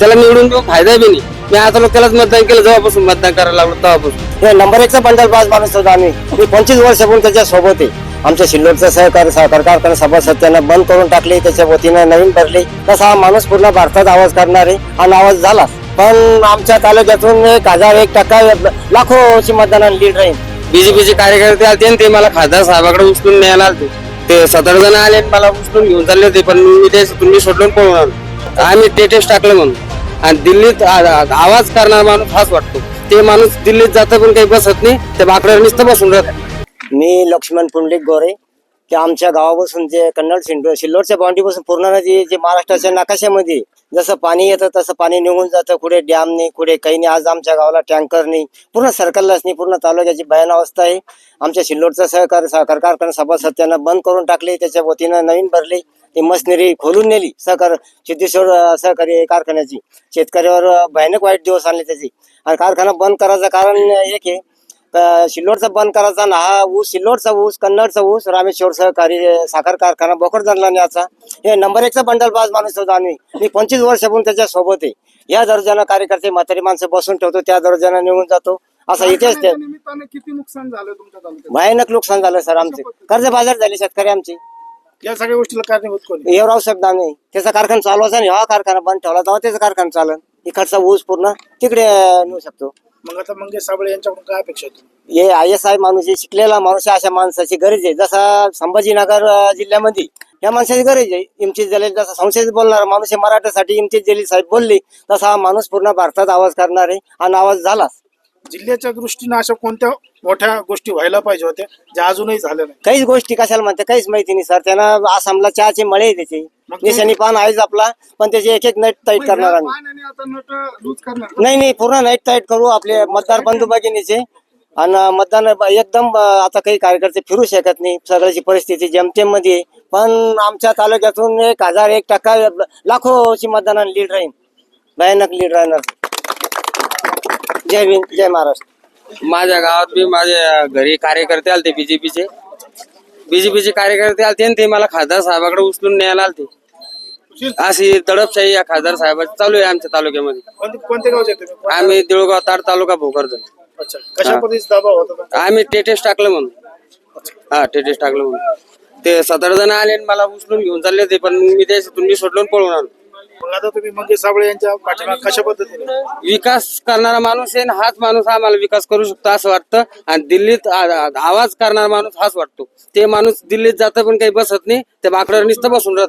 त्याला निवडून देऊन फायदा बी नाही. मी आता लोक त्यालाच मतदान केलं जेव्हापासून मतदान करायला लागलो तेव्हापासून. हे नंबर एकचा बंडल पाच माणूस होता आम्ही. मी पंचवीस वर्षापासून त्याच्या सोबत आहे. आमच्या सिल्लोडचं सहकारी सहकार कारखाना सभासद त्यांना बंद करून टाकले त्याच्या वतीनं नवीन भरले. तसा हा माणूस पूर्ण भारतात आवाज करणार आहे. आणि आवाज झाला पण आमच्या तालुक्यातून एक हजार एक टक्का लाखोची मतदानाने लीड राहील. बीजेपीचे कार्यकर्ते आले आणि ते मला खासदार साहेबाकडे उचलून न्यायला आलते. ते सतरा जण आले मला उचलून घेऊन चालले होते पण मी ते तुम्ही सोडून पळून आलो. आम्ही टेटेस्ट टाकलं म्हणून. आणि दिल्लीत आवाज करणारा माणूस हाच वाटतो. ते माणूस दिल्लीत जातं पण काही बसत नाही ते बाकड्यावर नुसतं बसून राहत. मी लक्ष्मण पुंडलिक गोरे. ते आमच्या गावापासून जे कन्नड सिंडो सिल्लोडच्या बाउंड्रीपासून पूर्ण नदी जे महाराष्ट्राच्या नकाशामध्ये जसं पाणी येतं तसं पाणी निघून जातं. कुठे डॅम नाही कुठे काही नाही. आज आमच्या गावाला टँकर नाही. पूर्ण सर्कललाच नाही. पूर्ण तालुक्याची भयान अवस्था आहे. आमच्या सिल्लोडचा सहकार सहकार कारखाना सभासद त्यांना बंद करून टाकले. त्याच्या वतीनं नवीन भरले. ती मशिनरी खोलून नेली. सहकार सिद्धेश्वर सहकारी कारखान्याची. शेतकऱ्यावर भयानक वाईट दिवस आणले त्याचे. आणि कारखाना बंद करायचं कारण एक आहे. तर सिल्लोडचा बंद करायचा ना हा ऊस सिल्लोडचा ऊस कन्नडचा ऊस रामेश्वर सहकारी साखर कारखाना बोकडधरला न्यायचा हे नंबर एकचा बंडल बाज माणूस होता आम्ही. मी पंचवीस वर्षापासून त्याच्या सोबत आहे. या दर्जानं कार्यकर्ते म्हातारी माणसं बसून ठेवतो त्या दर्जानं निघून जातो. असा इतिहास किती नुकसान झालं तुमच्या तालुक्यात? भयानक नुकसान झालं सर आमचे. कर्ज बाजार झाले शेतकरी आमचे. या सगळ्या गोष्टीला कारणीभूत कोणी एवढा शब्द आम्ही त्याचा कारखाना चालवायचा नाही हा कारखाना बंद ठेवला तेव्हा त्याचा कारखाना चालन. इकडचा ऊस पूर्ण तिकडे नेऊ शकतो. मग आता मंगेश साबळे यांच्याकडून काय अपेक्षा आहे तुम्ही? हे आय एस आय माणूस आहे, शिकलेला माणूस आहे, अशा माणसाची गरज आहे. जसा संभाजीनगर अं, जिल्ह्यामध्ये या माणसाची गरज आहे. इम्तिज जलील जसा संसदेत बोलणारा माणूस हे मराठासाठी इम्तिज जलील साहेब बोलले तसा हा माणूस पूर्ण भारतात आवाज करणार आहे. आणि आवाज झालाच. जिल्ह्याच्या दृष्टीने अशा कोणत्या मोठ्या गोष्टी व्हायला पाहिजे होत्या ज्या अजूनही झाल्या नाही काहीच गोष्टी कशाला म्हणते काहीच माहिती नाही सर. त्यांना आसामला चहाचे मळे आहे त्याचे. मग निशाणी पान आहेच आपला पण त्याचे एक एक नट टाईट करणार आम्ही. पाण्याने आता नट लूज करणार नाही नाही पूर्ण नाईट टाईट करू आपले मतदार बंधू भगिनीचे. आणि मतदान एकदम अं, आता काही कार्यकर्ते फिरू शकत नाही. सगळ्याची परिस्थिती जेमतेममध्ये आहे. पण आमच्या तालुक्यातून एक हजार एक टक्का लाखोची मतदानाने लीड राहील भयानक लीड राहणार. जय भीम जय महाराष्ट्र. माझ्या गावात बी माझ्या घरी कार्यकर्ते आलते बीजेपीचे बीजेपीचे कार्यकर्ते आलते आणि ते मला खासदार साहेबाकडे उचलून न्यायला आलते. अशी दडपशाही या खासदार साहेबाची चालू आहे आमच्या तालुक्यामध्ये. कोणते कोणते गावचे तुम्ही? कोणत्या- आम्ही देऊळगाव ताड तालुका भोकरदन. अच्छा कशा पद्धतीचा दबाव होता तुमचा? आम्ही टेटेस्ट टाकलं म्हणून. हा टेटेस्ट टाकलं म्हणून. ते सतरा जण आले आणि मला उचलून घेऊन चालले होते पण मी ते तुम्ही सोडून पळून आलो. मग आता तुम्ही मंगेश साबळे यांच्या पाठीमाग कशा पद्धतीने? विकास करणारा माणूस आहे आणि हाच माणूस आम्हाला विकास करू शकतो असं वाटतं. आणि दिल्लीत आ- आ- आवाज करणारा माणूस हाच वाटतो. ते माणूस दिल्लीत जातं पण काही बसत नाही ते बाकड्यावर नुसतं बसून राहत.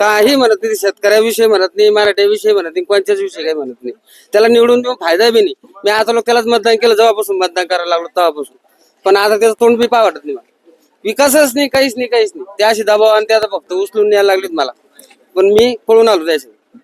काही म्हणत नाही शेतकऱ्याविषयी म्हणत नाही मराठ्याविषयी म्हणत नाही कोणत्याच विषयी काही म्हणत नाही. त्याला निवडून देऊन फायदा बी नाही. मी आता लोक त्यालाच मतदान केलं जेव्हापासून मतदान करायला लागलो तेव्हापासून. पण आता त्याचं तोंड बी पाय वाटत नाही मला. विकासच नाही काहीच नाही काहीच नाही. त्याशी दबाव आणि त्याचा फक्त उचलून न्यायला लागलीत मला. पण मी पळून आलो त्याच्या